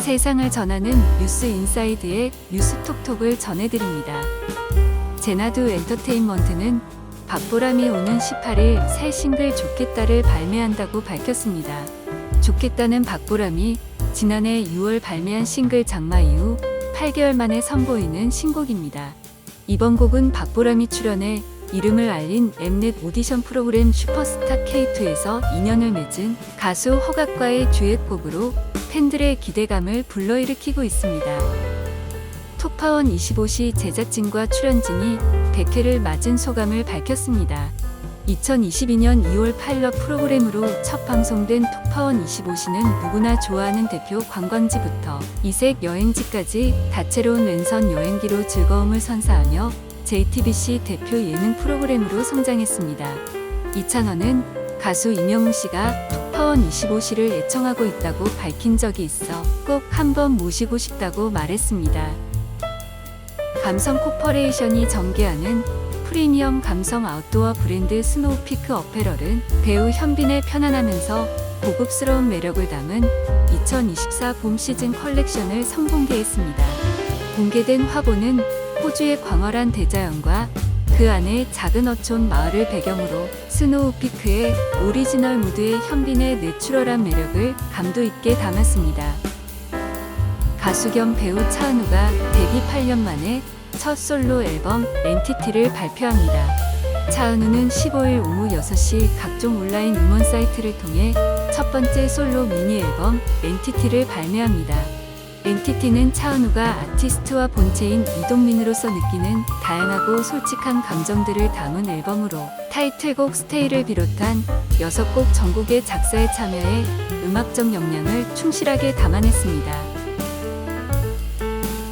세상을 전하는 뉴스 인사이드의 뉴스톡톡을 전해드립니다. 제나두 엔터테인먼트는 박보람이 오는 18일 새 싱글 좋겠다를 발매한다고 밝혔습니다. 좋겠다는 박보람이 지난해 6월 발매한 싱글 장마 이후 8개월 만에 선보이는 신곡입니다. 이번 곡은 박보람이 출연해 이름을 알린 엠넷 오디션 프로그램 슈퍼스타 K2에서 인연을 맺은 가수 허각과의 듀엣곡으로 팬들의 기대감을 불러일으키고 있습니다. 톱파원 25시 제작진과 출연진이 100회를 맞은 소감을 밝혔습니다. 2022년 2월 파일럿 프로그램으로 첫 방송된 톱파원 25시는 누구나 좋아하는 대표 관광지부터 이색 여행지까지 다채로운 랜선 여행기로 즐거움을 선사하며 JTBC 대표 예능 프로그램으로 성장했습니다. 이찬원은 가수 임영웅 씨가 톱파원 25시를 애청하고 있다고 밝힌 적이 있어 꼭 한번 모시고 싶다고 말했습니다. 감성 코퍼레이션이 전개하는 프리미엄 감성 아웃도어 브랜드 스노우피크 어페럴은 배우 현빈의 편안하면서 고급스러운 매력을 담은 2024 봄 시즌 컬렉션을 선공개했습니다. 공개된 화보는 호주의 광활한 대자연과 그 안에 작은 어촌 마을을 배경으로 스노우피크의 오리지널 무드의 현빈의 내추럴한 매력을 감도 있게 담았습니다. 가수 겸 배우 차은우가 데뷔 8년 만에 첫 솔로 앨범 엔티티를 발표합니다. 차은우는 15일 오후 6시 각종 온라인 음원 사이트를 통해 첫 번째 솔로 미니 앨범 엔티티를 발매합니다. 엔티티는 차은우가 아티스트와 본체인 이동민으로서 느끼는 다양하고 솔직한 감정들을 담은 앨범으로 타이틀곡 스테이를 비롯한 6곡 전곡의 작사에 참여해 음악적 역량을 충실하게 담아냈습니다.